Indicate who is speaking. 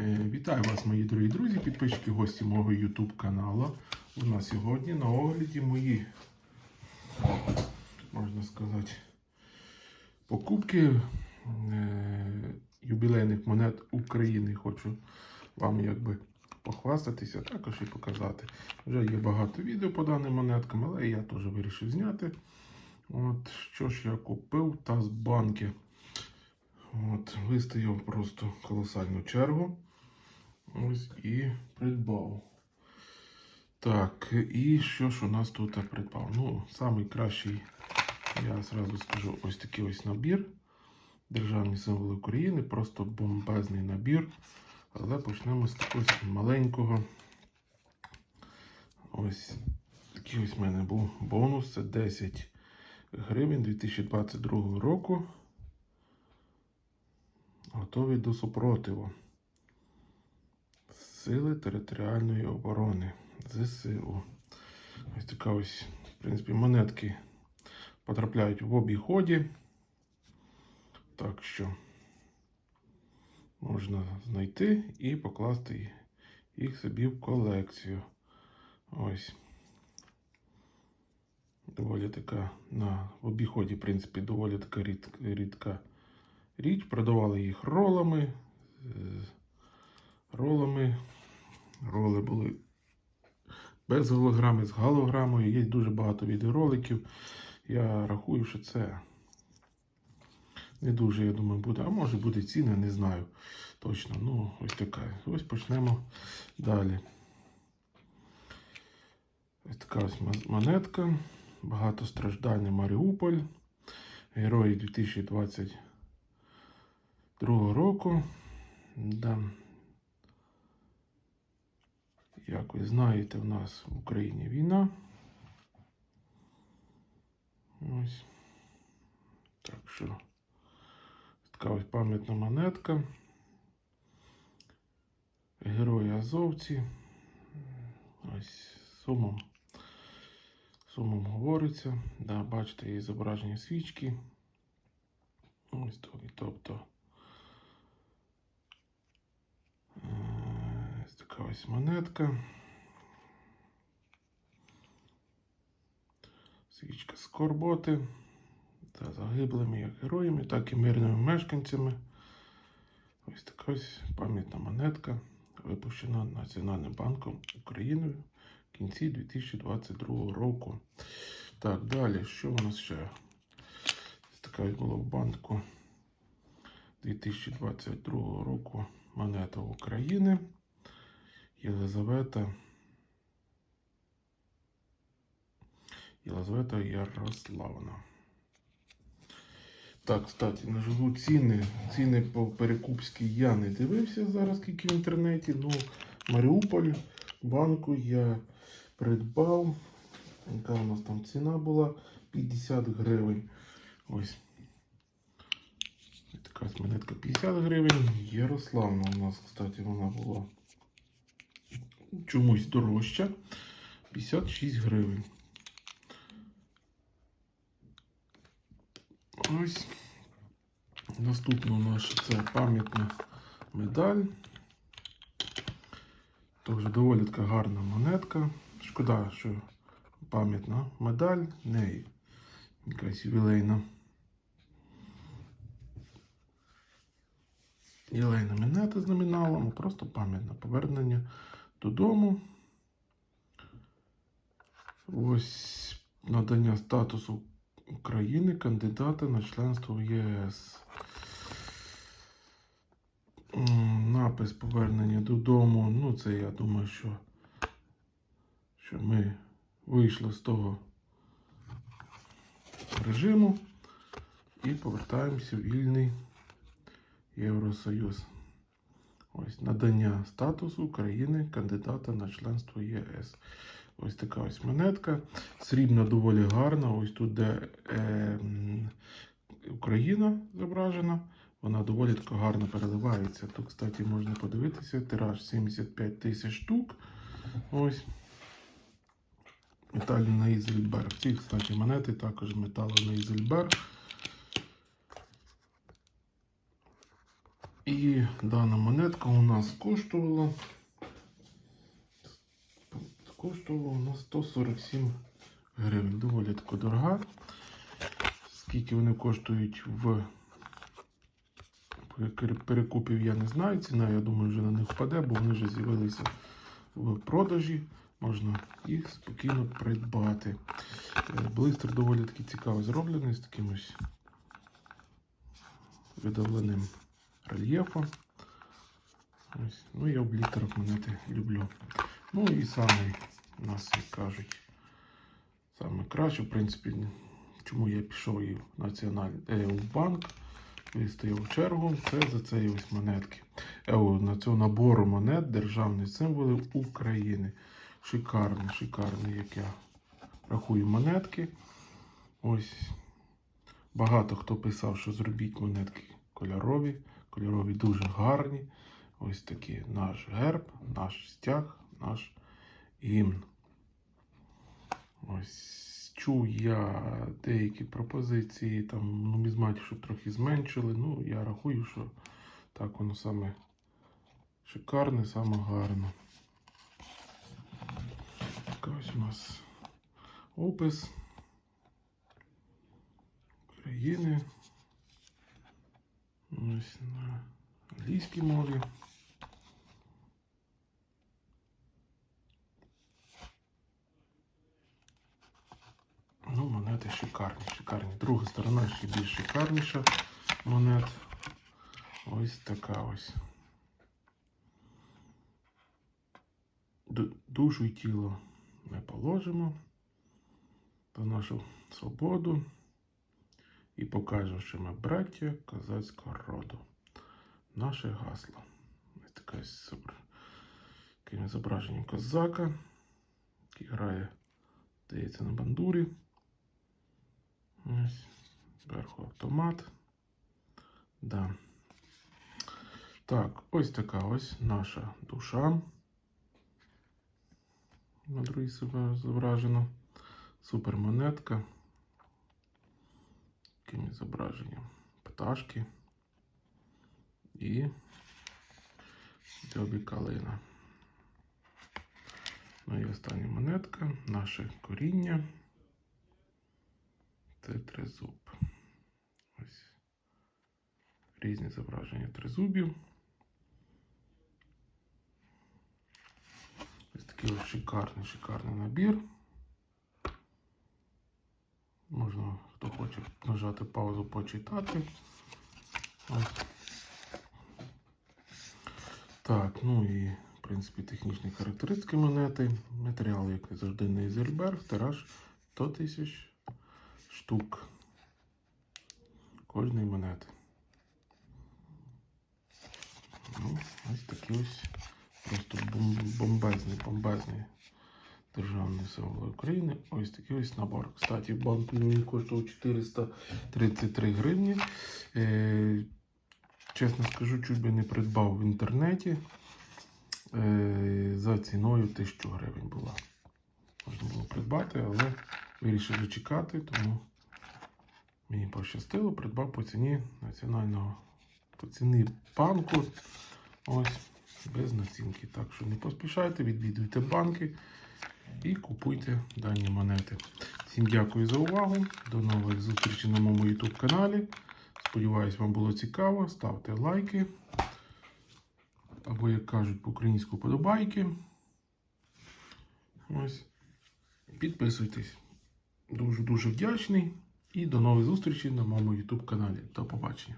Speaker 1: Е, Вітаю вас, мої дорогі друзі, підписчики, гості мого YouTube каналу. У нас сьогодні на огляді мої, можна сказати, покупки е, юбілейних монет України. Хочу вам якби похвастатися, також і показати. Вже є багато відео по даним монеткам, але я теж вирішив зняти. От, що ж я купив та з банки. От, вистояв просто колосальну чергу. Ось і придбав. Так, і що ж у нас тут придбав? Ну, самий кращий, я зразу скажу, ось такий ось набір. Державні символи України, просто бомбезний набір. Але почнемо з такого маленького. Ось такий ось в мене був бонус. Це 10 гривень 2022 року. Готові до супротиву. Сили територіальної оборони. ЗСУ. Ось така ось, в принципі, монетки потрапляють в обіході. Так що можна знайти і покласти їх собі в колекцію. Ось. Доволі така на обіході, в принципі, доволі така рід, рідка річ. Продавали їх ролами. Ролами. Роли були без голограми, з голограмою. Є дуже багато відеороликів. Я рахую, що це не дуже, я думаю, буде. А може буде ціна, не знаю точно. Ну, ось така. Ось почнемо далі. Ось така ось монетка. Багатостраждальний Маріуполь. Герої 2022 року. Да. Як ви знаєте, в нас в Україні війна. Ось. Так що така ось пам'ятна монетка. Герої Азовці. Ось сумом. Сумом говориться. Да, бачите, є зображення свічки. Ось то, тобто. Така ось монетка. Свічка скорботи та загиблими як героями, так і мирними мешканцями. Ось така ось пам'ятна монетка, випущена Національним банком України в кінці 2022 року. Так, далі, що у нас ще? Ось така ось була в банку 2022 року монета України. Єлизавета. Єлизавета Ярославна. Так, кстати, на живу ціни. Ціни по перекупській я не дивився зараз, скільки в інтернеті. Ну, Маріуполь банку я придбав. Яка у нас там ціна була? 50 гривень. Ось. Така монетка 50 гривень. Ярославна у нас, кстати, вона була чомусь дорожча. 56 гривень. Ось. Наступна нас це пам'ятна медаль. Теж доволі така гарна монетка. Шкода, що пам'ятна медаль, неї якась ювілейна. Ювілейна монета з номіналом, просто пам'ятне повернення додому. Ось надання статусу України кандидата на членство в ЄС. Напис повернення додому. Ну, це я думаю, що, що ми вийшли з того режиму і повертаємося в вільний Євросоюз. Ось надання статусу України кандидата на членство ЄС. Ось така ось монетка. Срібна доволі гарна. Ось тут, де е, Україна зображена, вона доволі така гарно переливається. Тут, кстати, можна подивитися. Тираж 75 тисяч штук. Ось. Метальний Ізельберг. Ці, кстати, монети також металу на Ізельберг. І дана монетка у нас коштувала. Коштувала у нас 147 гривень. Доволі таки дорога. Скільки вони коштують в перекупів, я не знаю. Ціна, я думаю, вже на них впаде, бо вони вже з'явилися в продажі. Можна їх спокійно придбати. Е, Блистер доволі таки цікаво зроблений з таким ось видавленим рельєфом. Ось. Ну, я в блістерах монети люблю. Ну і саме у нас, як кажуть, саме краще, в принципі, чому я пішов і в національ... е, в банк, вистояв чергу, це за цієї ось монетки. Е, о, на цього набору монет державні символи України. Шикарний, шикарний, як я рахую монетки. Ось багато хто писав, що зробіть монетки кольорові. Кольорові дуже гарні. Ось такі наш герб, наш стяг, наш гімн. Ось чув я деякі пропозиції, там нумізматів, щоб трохи зменшили. Ну, я рахую, що так воно саме шикарне, саме гарне. Така ось у нас опис України. Ось на англійській мові. Ну, монети шикарні, шикарні. Друга сторона ще більш шикарніша монет. Ось така ось. Ду- Душу і тіло ми положимо за нашу свободу і покажемо, що ми браття козацького роду. Наше гасло. Ось таке таким зображенням козака, який грає, здається, на бандурі. Ось. Зверху автомат. Да. Так, ось така ось наша душа. На другій зображено. Супермонетка. Таким зображенням пташки. І дзьобі калина. Ну і остання монетка. Наше коріння. Це тризуб. Ось. Різні зображення тризубів. Ось такий ось шикарний, шикарний набір. Можна, хто хоче нажати паузу, почитати. Так, ну і, в принципі, технічні характеристики монети. Матеріал, як завжди, не Ізельберг, тираж 100 тисяч штук кожної монети. Ну, ось такі ось просто бом- бомбезний, бомбезний державний символ України. Ось такий ось набор. Кстати, банку він коштував 433 гривні. Е, чесно скажу, чуть би не придбав в інтернеті. Е, за ціною 1000 гривень була. Можна було придбати, але вирішив зачекати, тому мені пощастило, придбав по ціні національного по ціні банку. Ось без націнки. Так що не поспішайте, відвідуйте банки і купуйте дані монети. Всім дякую за увагу. До нових зустрічей на моєму YouTube каналі. Сподіваюсь, вам було цікаво. Ставте лайки. Або, як кажуть, по-українську подобайки. Ось. Підписуйтесь. Дуже-дуже вдячний. І до нових зустрічей на моєму YouTube каналі. До побачення.